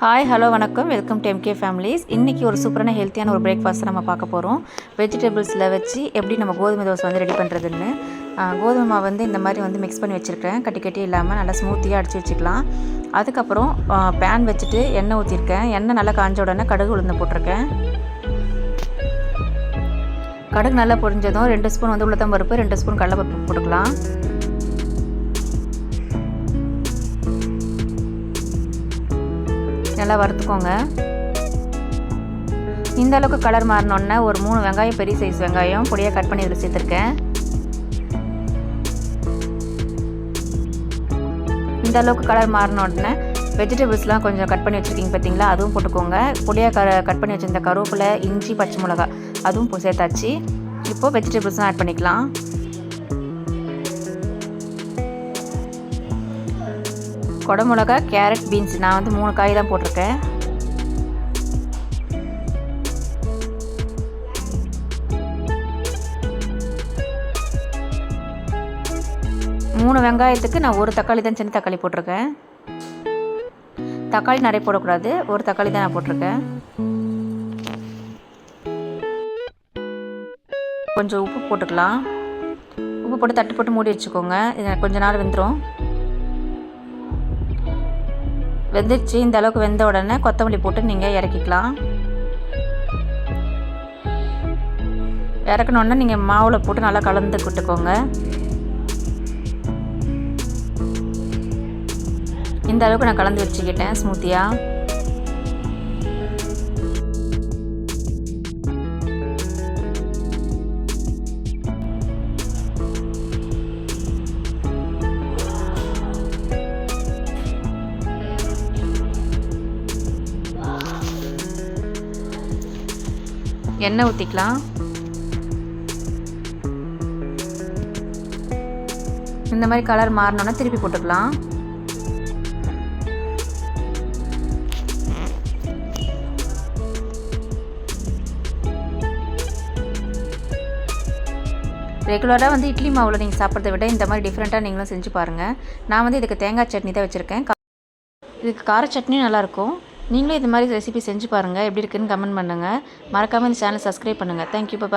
Hi hello வணக்கம். Welcome to MK families இன்றைக்கி ஒரு சூப்பரான ஹெல்த்தியான ஒரு பிரேக்ஃபாஸ்ட் நம்ம பார்க்க போகிறோம் வெஜிடபிள்ஸில் வச்சு எப்படி நம்ம கோதுமை தோசை வந்து ரெடி பண்ணுறதுன்னு கோதுமை மாவு வந்து இந்த மாதிரி வந்து மிக்ஸ் பண்ணி வச்சுருக்கேன் கட்டி கட்டி இல்லாமல் நல்லா ஸ்மூத்தியாக அடித்து வச்சுக்கலாம். அதுக்கப்புறம் பேன் வச்சுட்டு எண்ணெய் ஊற்றிருக்கேன் எண்ணெய் நல்லா காஞ்ச உடனே கடுகு உளுந்து போட்டிருக்கேன். கடுகு நல்லா பொரிஞ்சதும் ரெண்டு ஸ்பூன் வந்து உளுத்தம் பருப்பு ரெண்டு ஸ்பூன் கடலைப்பருப்பு போட்டுக்கலாம். நல்லா வறுத்துக்கோங்க. இந்த அளவுக்கு கலர் மாறினோன்னே ஒரு மூணு வெங்காயம் பெரிய சைஸ் வெங்காயம் பொடியாக கட் பண்ணி இதில் சேர்த்துருக்கேன். இந்த அளவுக்கு கலர் மாறின உடனே வெஜிடபிள்ஸ்லாம் கொஞ்சம் கட் பண்ணி வச்சுருக்கீங்க பார்த்தீங்களா அதுவும் போட்டுக்கோங்க. பொடியாக க கட் பண்ணி வச்சுருந்த கருவேப்பிலை இஞ்சி பச்சை மிளகா அதுவும் சேர்த்தாச்சு. இப்போது வெஜிடபிள்ஸ்லாம் ஆட் பண்ணிக்கலாம். குடமிளகா கேரட் பீன்ஸ். நான் வந்து மூணு காய் தான் போட்டிருக்கேன். மூணு வெங்காயத்துக்கு நான் ஒரு தக்காளி தான் சின்ன தக்காளி போட்டிருக்கேன். தக்காளி நிறைய போடக்கூடாது. ஒரு தக்காளி தான் நான் போட்டிருக்கேன். கொஞ்சம் உப்பு போட்டுக்கலாம். உப்பு போட்டு தட்டு போட்டு மூடி வச்சுக்கோங்க. இது கொஞ்ச நாள் வெந்துடும் வெந்துச்சு. இந்த அளவுக்கு வெந்த உடனே கொத்தமல்லி போட்டு நீங்கள் இறக்கிக்கலாம். இறக்கணுன்னா நீங்கள் மாவில் போட்டு நல்லா கலந்து விட்டுக்கோங்க. இந்த அளவுக்கு நான் கலந்து வச்சுக்கிட்டேன் ஸ்மூத்தியாக எண்ணெய் ஊற்றிக்கலாம் இந்த மாதிரி கலர் மாறினோன்னா திருப்பி போட்டுக்கலாம். ரெகுலராக வந்து இட்லி மாவில் நீங்கள் சாப்பிட்றத விட இந்த மாதிரி டிஃப்ரெண்ட்டாக நீங்களும் செஞ்சு பாருங்கள் நான் வந்து இதுக்கு தேங்காய் சட்னி தான் வச்சுருக்கேன். இதுக்கு கார சட்னியும் நல்லாயிருக்கும் நீங்களும் இது மாதிரி ரெசிபி செஞ்சு பாருங்கள் எப்படி இருக்குன்னு கமெண்ட் பண்ணுங்கள் மறக்காமல் இந்த சேனல் சப்ஸ்கிரைப் பண்ணுங்கள் தேங்க்யூ பாய்